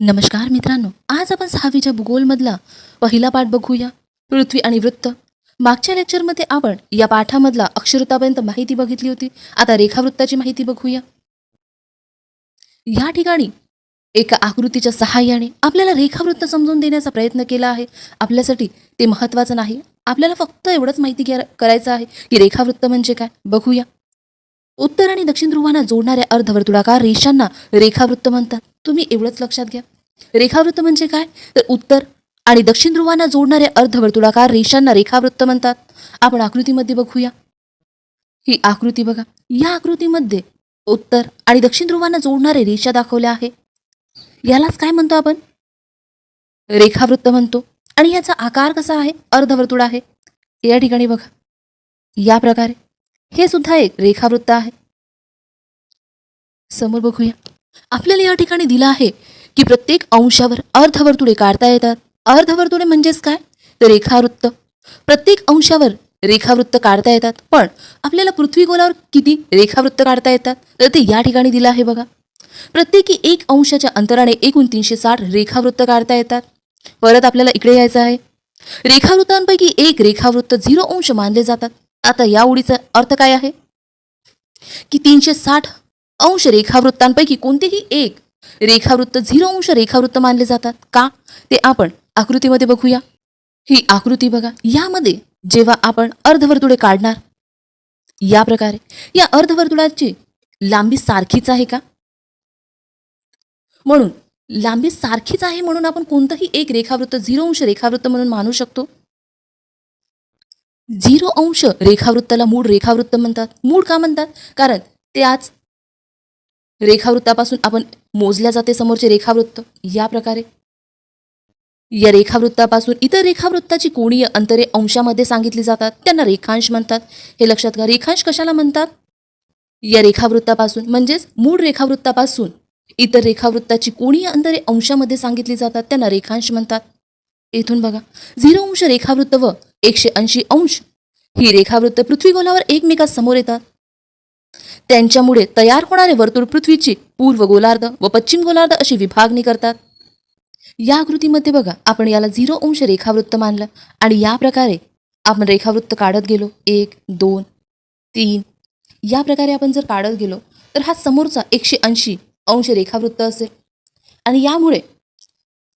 नमस्कार मित्रांनो आज आपण सहावीच्या भूगोलमधला पहिला पाठ बघूया. पृथ्वी आणि वृत्त. मागच्या लेक्चरमध्ये आपण या पाठामधला अक्षरतापर्यंत माहिती बघितली होती. आता रेखावृत्ताची माहिती बघूया. या ठिकाणी एका आकृतीच्या सहाय्याने आपल्याला रेखावृत्त समजून देण्याचा प्रयत्न केला आहे. आपल्यासाठी ते महत्त्वाचं नाही. आपल्याला फक्त एवढंच माहिती करायचं आहे की रेखावृत्त म्हणजे काय? बघूया. उत्तर आणि दक्षिण ध्रुवांना जोडणाऱ्या अर्धवर्तुळाकार रेषांना रेखावृत्त म्हणतात. तुम्ही एवढंच लक्षात घ्या. रेखावृत्त म्हणजे काय? तर उत्तर आणि दक्षिण ध्रुवांना जोडणाऱ्या अर्धवर्तुळाकार रेषांना रेखावृत्त म्हणतात. आपण आकृतीमध्ये बघूया. ही आकृती बघा. या आकृतीमध्ये उत्तर आणि दक्षिण ध्रुवांना जोडणारे रेषा दाखवल्या आहे. यालाच काय म्हणतो आपण? रेखावृत्त म्हणतो. आणि याचा आकार कसा आहे? अर्धवर्तुळ आहे. या ठिकाणी बघा. या प्रकारे. हे सुद्धा एक रेखावृत्त आहे. समोर बघूया. आपल्याला या ठिकाणी दिलं आहे की प्रत्येक अंशावर अर्धवर्तुळे काढता येतात. अर्धवर्तुळे म्हणजेच काय? तर रेखावृत्त. प्रत्येक अंशावर रेखावृत्त काढता येतात. पण आपल्याला पृथ्वी गोलावर किती रेखावृत्त काढता येतात? तर ते या ठिकाणी दिलं आहे बघा. प्रत्येकी एक अंशाच्या अंतराने एकूण तीनशे साठ रेखावृत्त काढता येतात. परत आपल्याला इकडे यायचं आहे. रेखावृत्तांपैकी एक रेखावृत्त झिरो अंश मानले जातात. आता या ओळीचा अर्थ काय आहे? की तीनशे साठ अंश रेखावृत्तांपैकी कोणतेही एक रेखावृत्त झिरो अंश रेखावृत्त मानले जातात. का? ते आपण आकृतीमध्ये बघूया. ही आकृती बघा. यामध्ये जेव्हा आपण अर्धवर्तुळे काढणार या प्रकारे. या अर्धवर्तुळाची लांबी सारखीच आहे का? म्हणून लांबी सारखीच आहे म्हणून आपण कोणतंही एक रेखावृत्त झिरो अंश रेखावृत्त म्हणून मानू शकतो. झिरो अंश रेखावृत्ताला मूळ रेखावृत्त म्हणतात. मूळ का म्हणतात? कारण ते आज रेखावृत्तापासून आपण मोजल्या जाते समोरचे रेखावृत्त. या प्रकारे. या रेखावृत्तापासून इतर रेखावृत्ताची कोणीय अंतरे अंशामध्ये सांगितली जातात. त्यांना रेखांश म्हणतात. हे लक्षात घ्या. रेखांश कशाला म्हणतात? या रेखावृत्तापासून. म्हणजेच मूळ रेखावृत्तापासून इतर रेखावृत्ताची कोणीय अंतरे अंशामध्ये सांगितली जातात. त्यांना रेखांश म्हणतात. येथून बघा. झिरो अंश रेखावृत्त व एकशे ऐंशी अंश. ही रेखावृत्त पृथ्वीगोलावर एकमेकांसमोर येतात. त्यांच्यामुळे तयार होणारे वर्तुळ पृथ्वीची पूर्व गोलार्ध व पश्चिम गोलार्ध अशी विभागणी करतात. या आकृतीमध्ये बघा आपण याला झिरो अंश रेखावृत्त मानलं आणि या प्रकारे आपण रेखावृत्त काढत गेलो. एक दोन तीन. या प्रकारे आपण जर काढत गेलो तर हा समोरचा एकशे ऐंशी अंश रेखावृत्त असेल. आणि यामुळे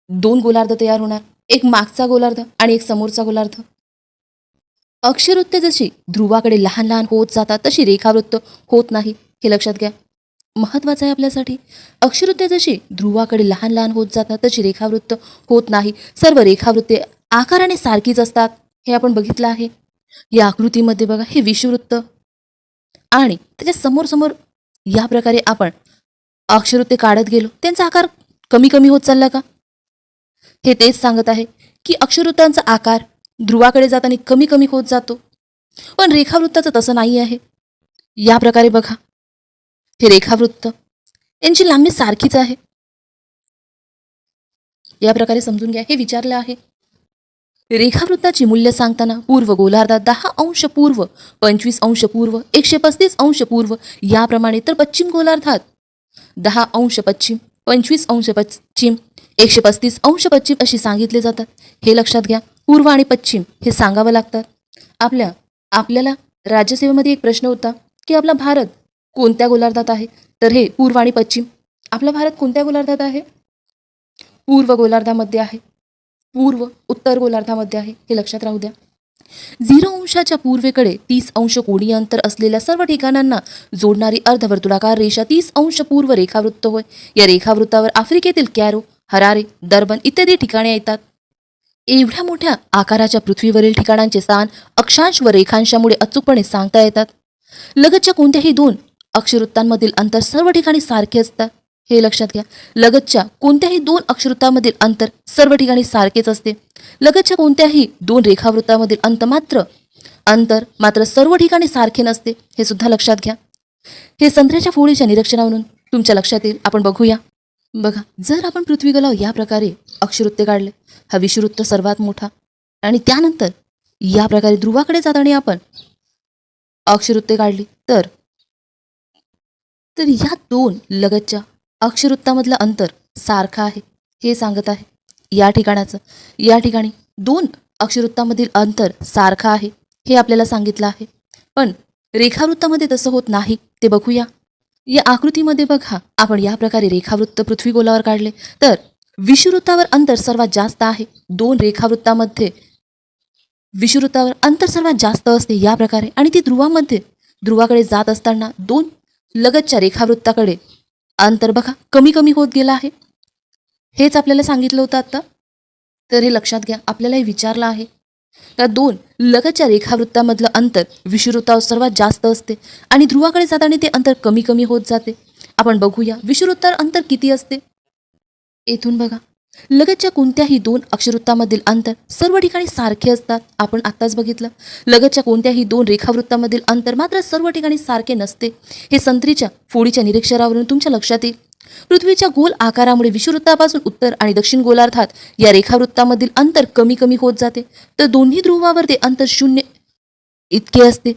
दोन गोलार्ध तयार होणार एक मागचा गोलार्ध आणि एक समोरचा गोलार्ध. अक्षरवृत्त जशी ध्रुवाकडे लहान लहान होत जातात तशी रेखावृत्त होत नाही. हे लक्षात घ्या. महत्वाचं आहे आपल्यासाठी. अक्षरवृत्त जशी ध्रुवाकडे लहान लहान होत जातात तशी रेखावृत्त होत नाही. सर्व रेखावृत्ते आकाराने सारखीच असतात. हे आपण बघितलं आहे. या आकृतीमध्ये बघा हे विषवृत्त आणि त्याच्यासमोर समोर या प्रकारे आपण अक्षरवृत्ते काढत गेलो. त्यांचा आकार कमी कमी होत चालला का? हे तेच सांगत आहे की अक्षरवृत्तांचा आकार ध्रुवाकडे जाताना कमी कमी होत जातो. पण रेखावृत्ताचं तसं नाही आहे. या प्रकारे बघा. हे रेखावृत्त यांची लांबी सारखीच आहे. या प्रकारे समजून घ्या. हे विचारलं आहे. रेखावृत्ताची मूल्य सांगताना पूर्व गोलार्धात दहा अंश पूर्व पंचवीस अंश पूर्व एकशे पस्तीस अंश पूर्व याप्रमाणे तर पश्चिम गोलार्धात दहा अंश पश्चिम पंचवीस अंश पश्चिम एकशे पस्तीस अंश पश्चिम अशी सांगितले जातात. हे लक्षात घ्या. पूर्व आणि पश्चिम हे सांगावं लागतात आपल्या आपल्याला राज्यसेवेमध्ये एक प्रश्न होता की आपला भारत कोणत्या गोलार्धात आहे? तर हे पूर्व आणि पश्चिम. आपला भारत कोणत्या गोलार्धात आहे? पूर्व गोलार्धामध्ये आहे. पूर्व उत्तर गोलार्धामध्ये आहे. हे लक्षात राहू द्या. झिरो अंशाच्या पूर्वेकडे तीस अंश कोणी अंतर असलेल्या सर्व ठिकाणांना जोडणारी अर्धवर्तुळाकार रेषा तीस अंश पूर्व रेखावृत्त होय. या रेखावृत्तावर आफ्रिकेतील कॅरो हरारे दर्बन इत्यादी ठिकाणे येतात. एवढ्या मोठ्या आकाराच्या पृथ्वीवरील ठिकाणांचे स्थान अक्षांश व रेखांशामुळे अचूकपणे सांगता येतात. लगतच्या कोणत्याही दोन अक्षरवृत्तांमधील अंतर सर्व ठिकाणी सारखे असतात. हे लक्षात घ्या. लगतच्या कोणत्याही दोन अक्षरवृत्तामधील अंतर सर्व ठिकाणी सारखेच असते. लगतच्या कोणत्याही दोन रेखावृत्तामधील अंत मात्र अंतर मात्र सर्व ठिकाणी सारखे नसते. हे सुद्धा लक्षात घ्या. हे संत्र्याच्या फोळीच्या निरीक्षणावरून तुमच्या लक्षात येईल. आपण बघूया. बघा जर आपण पृथ्वीगलाव या प्रकारे अक्षवृत्ते काढले हा विषुवृत्त सर्वात मोठा. आणि त्यानंतर या प्रकारे ध्रुवाकडे जाताना आपण अक्षवृत्ते काढली तर तर या दोन लगतच्या अक्षवृत्तामधलं अंतर सारखं आहे हे सांगत आहे. या ठिकाणाचं या ठिकाणी दोन अक्षवृत्तामधील अंतर सारखं आहे हे आपल्याला सांगितलं आहे. पण रेखावृत्तामध्ये तसं होत नाही ते बघूया. या आकृतीमध्ये बघा आपण या प्रकारे रेखावृत्त पृथ्वी गोलावर काढले. तर विषुवृत्तावर अंतर सर्वात जास्त आहे. दोन रेखावृत्तामध्ये विषुवृत्तावर अंतर सर्वात जास्त असते या प्रकारे. आणि ती ध्रुवामध्ये ध्रुवाकडे जात असताना दोन लगतच्या रेखावृत्ताकडे अंतर बघा कमी कमी होत गेलं आहे. हेच आपल्याला सांगितलं होतं आत्ता तर हे लक्षात घ्या आपल्याला हे विचारलं आहे. या दोन लगतच्या रेखावृत्तामधलं अंतर विषुवृत्तावर सर्वात जास्त असते आणि ध्रुवाकडे जाताना ते अंतर कमी कमी होत जाते. आपण बघूया विषुवृत्तावर अंतर किती असते. येथून बघा. लगतच्या कोणत्याही दोन अक्षरवृत्तामधील अंतर सर्व ठिकाणी सारखे असतात. आपण आत्ताच बघितलं. लगतच्या कोणत्याही दोन रेखावृत्तामधील अंतर मात्र सर्व ठिकाणी सारखे नसते. हे संत्रीच्या फोडीच्या निरीक्षरावरून तुमच्या लक्षात येईल. पृथ्वीच्या गोल आकारामुळे विषुवृत्तापासून उत्तर आणि दक्षिण गोलार्धात या रेखावृत्तामधील अंतर कमी कमी होत जाते. तर दोन्ही ध्रुवावर ते अंतर शून्य इतके असते.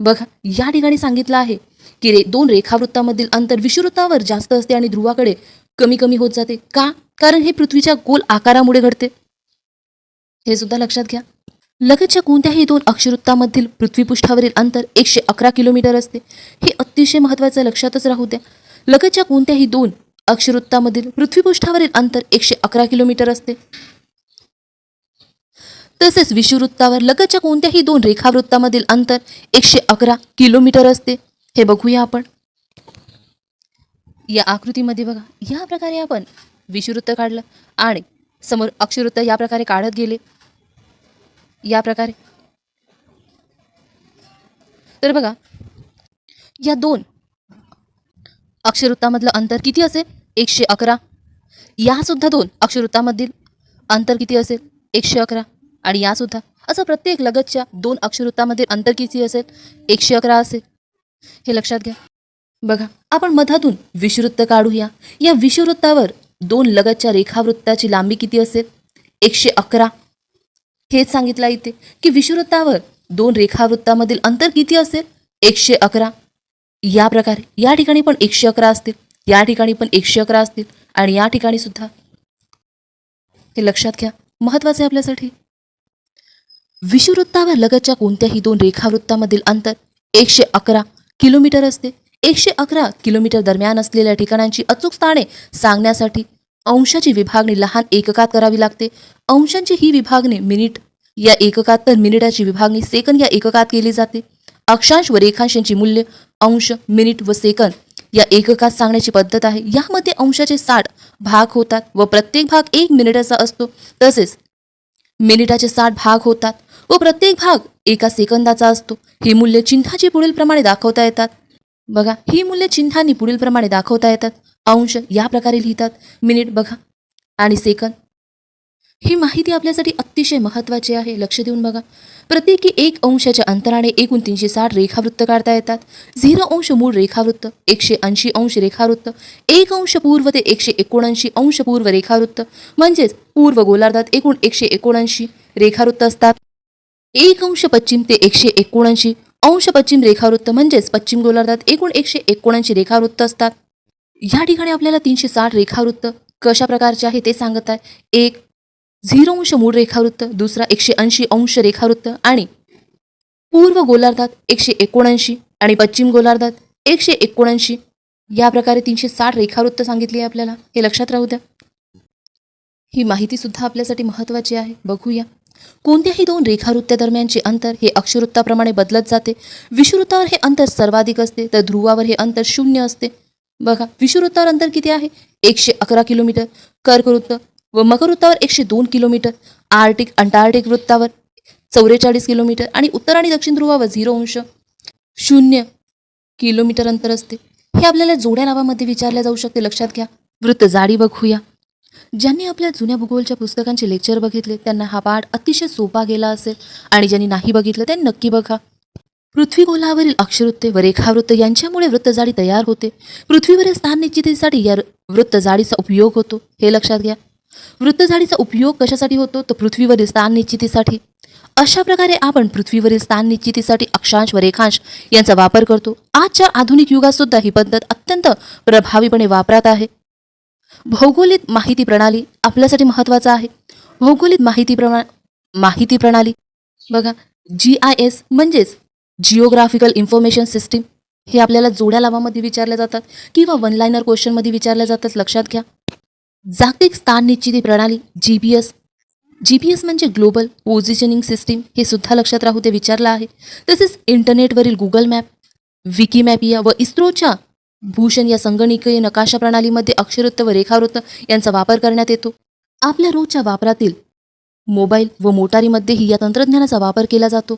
बघा या ठिकाणी सांगितलं आहे की रे दोन रेखावृत्तामधील अंतर विषुवृत्तावर जास्त असते आणि ध्रुवाकडे कमी कमी होत जाते. का? कारण हे पृथ्वीच्या गोल आकारामुळे घडते. हे सुद्धा लक्षात घ्या. लगतच्या कोणत्याही दोन अक्षरवृत्तामधील पृथ्वीपृष्ठावरील अंतर एकशे अकरा किलोमीटर असते. हे अतिशय महत्त्वाचं लक्षातच राहू द्या. लगतच्या कोणत्याही दोन अक्षरवृत्तामधील पृथ्वीपृष्ठावरील अंतर एकशे अकरा किलोमीटर असते. तसेच विषुवृत्तावर लगतच्या कोणत्याही दोन रेखावृत्तामधील अंतर एकशे अकरा किलोमीटर असते. हे बघूया आपण. या आकृतीमध्ये बघा या प्रकारे आपण विषुवृत्त काढलं आणि समोर अक्षरवृत्त या प्रकारे काढत गेले. या प्रकारे. तर बघा या दोन अक्षरवृत्तामधलं अंतर किती असेल? एकशे अकरा. यासुद्धा दोन अक्षरवृत्तामधील अंतर किती असेल? एकशे अकरा. आणि यासुद्धा असं प्रत्येक लगतच्या दोन अक्षरवृत्तामधील अंतर किती असेल? एकशे अकरा असेल. हे लक्षात घ्या. बघा आपण मधातून विषवृत्त काढूया. या विषवृत्तावर दोन लगतच्या रेखावृत्ताची लांबी किती असेल? एकशे अकरा. हेच सांगितलं इथे की विषुवृत्तावर दोन रेखावृत्तामधील अंतर किती असेल? एकशे अकरा. या प्रकारे. या ठिकाणी पण एकशे अकरा असतील या ठिकाणी पण एकशे अकरा असतील आणि या ठिकाणी सुद्धा. हे लक्षात घ्या महत्त्वाचं आहे आपल्यासाठी. विषुवृत्तावर लगतच्या कोणत्याही दोन रेखावृत्तामधील अंतर एकशे अकरा किलोमीटर असते. एकशे अकरा किलोमीटर दरम्यान असलेल्या ठिकाणांची अचूक स्थाने सांगण्यासाठी अंशाची विभागणी लहान एककात करावी लागते. अंशांची ही विभागणी मिनिट या एककात तर मिनिटाची विभागणी सेकंद या एककात केली जाते. अक्षांश व रेखांशांची मूल्य अंश मिनिट व सेकंद या एककात सांगण्याची पद्धत आहे. यामध्ये अंशाचे साठ भाग होतात व प्रत्येक भाग एक मिनिटाचा असतो. तसेच मिनिटाचे साठ भाग होतात व प्रत्येक भाग एका सेकंदाचा असतो. ही मूल्य चिन्हाची पुढील प्रमाणे दाखवता येतात. बघा ही मूल्य चिन्हांनी पुढील प्रमाणे दाखवता येतात. अंश या प्रकारे लिहितात. मिनिट बघा आणि सेकंद. ही माहिती आपल्यासाठी अतिशय महत्त्वाची आहे. लक्ष देऊन बघा. प्रत्येकी एक अंशाच्या अंतराने एकूण तीनशे साठ रेखावृत्त काढता येतात. झिरो अंश मूळ रेखावृत्त एकशे ऐंशी अंश रेखावृत्त एक अंश पूर्व ते एकशे एकोणऐंशी अंश पूर्व रेखावृत्त म्हणजेच पूर्व गोलार्धात एकूण एकशे एकोणऐंशी रेखावृत्त असतात. एक अंश पश्चिम ते एकशे एकोणऐंशी अंश पश्चिम रेखावृत्त म्हणजेच पश्चिम गोलार्धात एकूण एकशे एकोणऐंशी रेखावृत्त असतात. या ठिकाणी आपल्याला तीनशे साठ रेखावृत्त कशा प्रकारचे आहे ते सांगत आहे. एक झिरो अंश मूळ रेखावृत्त दुसरा एकशे ऐंशी अंश रेखावृत्त आणि पूर्व गोलार्धात एकशे एकोणऐंशी आणि पश्चिम गोलार्धात एकशे एकोणऐंशी. या प्रकारे तीनशे साठ रेखावृत्त सांगितली आहे आपल्याला. हे लक्षात राहू द्या. ही माहिती सुद्धा आपल्यासाठी महत्त्वाची आहे. बघूया. कोणत्याही दोन रेखावृत्त्यादरम्यानचे अंतर हे अक्षरवृत्ताप्रमाणे बदलत जाते. विषुवृत्तावर हे अंतर सर्वाधिक असते तर ध्रुवावर हे अंतर शून्य असते. बघा विषुवृत्तावर अंतर किती आहे? एकशे अकरा किलोमीटर. कर्कवृत्त व मकरवृत्तावर एकशे दोन किलोमीटर आर्टिक अंटार्क्टिक वृत्तावर चौवेचाळीस किलोमीटर आणि उत्तर आणि दक्षिण ध्रुवावर झिरो अंश शून्य किलोमीटर अंतर असते. हे आपल्याला जोड्या नावामध्ये विचारल्या जाऊ शकते. लक्षात घ्या. वृत्त जाडी बघूया. ज्यांनी आपल्या जुन्या भूगोलच्या पुस्तकांचे लेक्चर बघितले त्यांना हा पाठ अतिशय सोपा गेला असेल आणि ज्यांनी नाही बघितलं त्यांनी नक्की बघा. पृथ्वीगोलावरील अक्षवृत्ते अक्षरवृत्ते व रेखावृत्त यांच्यामुळे वृत्तजाडी तयार होते. पृथ्वीवरील स्थान निश्चितीसाठी या वृत्तजाडीचा उपयोग होतो. हे लक्षात घ्या. वृत्तझाडीचा उपयोग कशासाठी होतो? तर पृथ्वीवरील स्थान निश्चितीसाठी. अशा प्रकारे आपण पृथ्वीवरील स्थान निश्चितीसाठी अक्षांश व रेखांश यांचा वापर करतो. आजच्या आधुनिक युगात सुद्धा ही पद्धत अत्यंत प्रभावीपणे वापरात आहे. भौगोलिक माहिती प्रणाली आपल्यासाठी महत्त्वाचं आहे. भौगोलिक माहिती प्रणा माहिती प्रणाली. बघा जी आय एस म्हणजेच जिओग्राफिकल इन्फॉर्मेशन सिस्टीम हे आपल्याला जोड्या लावामध्ये विचारल्या जातात किंवा वनलायनर क्वेश्चनमध्ये विचारल्या जातात. लक्षात घ्या. जागतिक स्थान निश्चिती प्रणाली G P S G P S म्हणजे ग्लोबल पोझिशनिंग सिस्टीम हे सुद्धा लक्षात राहू ते विचारलं आहे. तसेच इंटरनेटवरील गुगल मॅप विकीमॅपिया व इस्रोच्या भूषण या संगणकीय नकाशा प्रणालीमध्ये अक्षरवृत्त व रेखावृत्त यांचा वापर करण्यात येतो. आपल्या रोजच्या वापरातील मोबाईल व मोटारीमध्येही या तंत्रज्ञानाचा वापर केला जातो.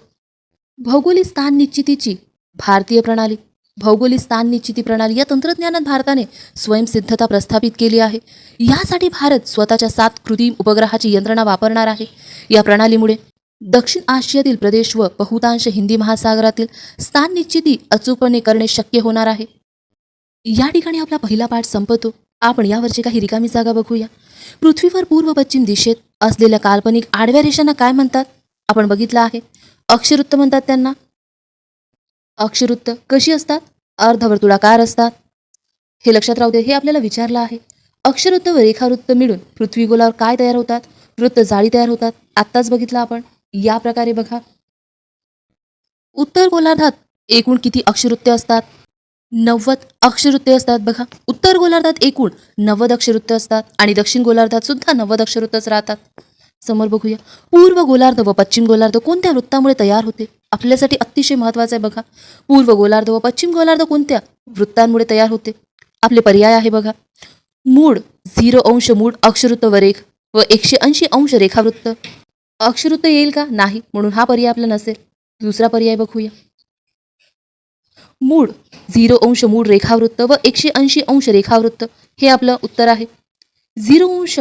भौगोलिक स्थान निश्चितीची भारतीय प्रणाली भौगोलिक स्थान निश्चिती प्रणाली या तंत्रज्ञानात भारताने स्वयंसिद्धता प्रस्थापित केली आहे. यासाठी भारत स्वतःच्या सात कृत्रिम उपग्रहाची यंत्रणा वापरणार आहे. या प्रणालीमुळे दक्षिण आशियातील प्रदेश व बहुतांश हिंदी महासागरातील स्थान निश्चिती अचूकपणे करणे शक्य होणार आहे. या ठिकाणी आपला पहिला पाठ संपतो. आपण यावरची काही रिकामी जागा बघूया. पृथ्वीवर पूर्व पश्चिम दिशेत असलेल्या काल्पनिक आडव्या रेषांना काय म्हणतात? आपण बघितलं आहे. अक्षरवृत्त म्हणतात त्यांना. अक्षरवृत्त कशी असतात? अर्धवर्तुळाकार असतात. हे लक्षात राहू दे हे आपल्याला विचारलं आहे. अक्षरवृत्त व रेखावृत्त मिळून पृथ्वी गोलावर काय तयार होतात? वृत्त जाळी तयार होतात. आत्ताच बघितलं आपण. या प्रकारे बघा. उत्तर गोलार्धात एकूण किती अक्षरवृत्ते असतात? नव्वद अक्षरवृत्ते असतात बघा. उत्तर गोलार्धात एकूण नव्वद अक्षरवृत्ते असतात आणि दक्षिण गोलार्धात सुद्धा नव्वद अक्षरवृत्तच राहतात. समोर बघूया. पूर्व गोलार्ध व पश्चिम गोलार्ध कोणत्या वृत्तामुळे तयार होते? आपल्यासाठी अतिशय महत्वाचं आहे बघा. पूर्व गोलार्ध व पश्चिम गोलार्ध कोणत्या? वृत्तांमुळे तयार होते. आपले पर्याय आहे बघा. मूळ झिरो अंश मूळ अक्षरवृत्त व रेख व एकशे ऐंशी अंश रेखावृत्त. अक्षरवृत्त येईल का? नाही. म्हणून हा पर्याय आपला नसेल. दुसरा पर्याय बघूया. मूळ झिरो अंश मूळ रेखावृत्त व एकशे ऐंशी अंश रेखावृत्त. हे आपलं उत्तर आहे. झिरो अंश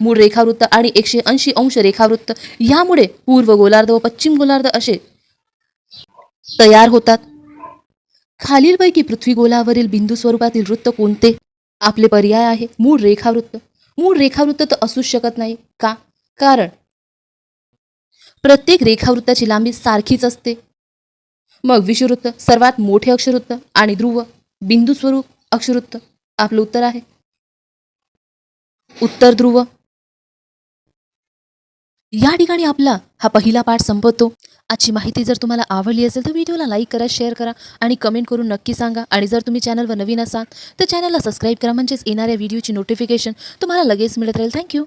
मूळ रेखावृत्त आणि एकशे ऐंशी अंश रेखावृत्त. यामुळे पूर्व गोलार्ध व पश्चिम गोलार्ध असे तयार होतात. खालीलपैकी पृथ्वी गोलावरील बिंदू स्वरूपातील वृत्त कोणते? आपले पर्याय आहे. मूळ रेखावृत्त. मूळ रेखावृत्त तर असूच शकत नाही. का? कारण प्रत्येक रेखावृत्ताची लांबी सारखीच असते. मग विषुवृत्त सर्वात मोठे अक्षरवृत्त आणि ध्रुव बिंदू स्वरूप अक्षरवृत्त आपलं उत्तर आहे. उत्तर ध्रुव. या ठिकाणी आपला हा पहिला पाठ संपवतो आजची माहिती जर तुम्हाला आवडली असेल तर व्हिडिओला लाईक करा शेअर करा आणि कमेंट करून नक्की सांगा. आणि जर तुम्ही चॅनलवर नवीन असाल तर चॅनलला सबस्क्राईब करा. म्हणजेच येणाऱ्या व्हिडिओची नोटिफिकेशन तुम्हाला लगेच मिळत राहील. थँक्यू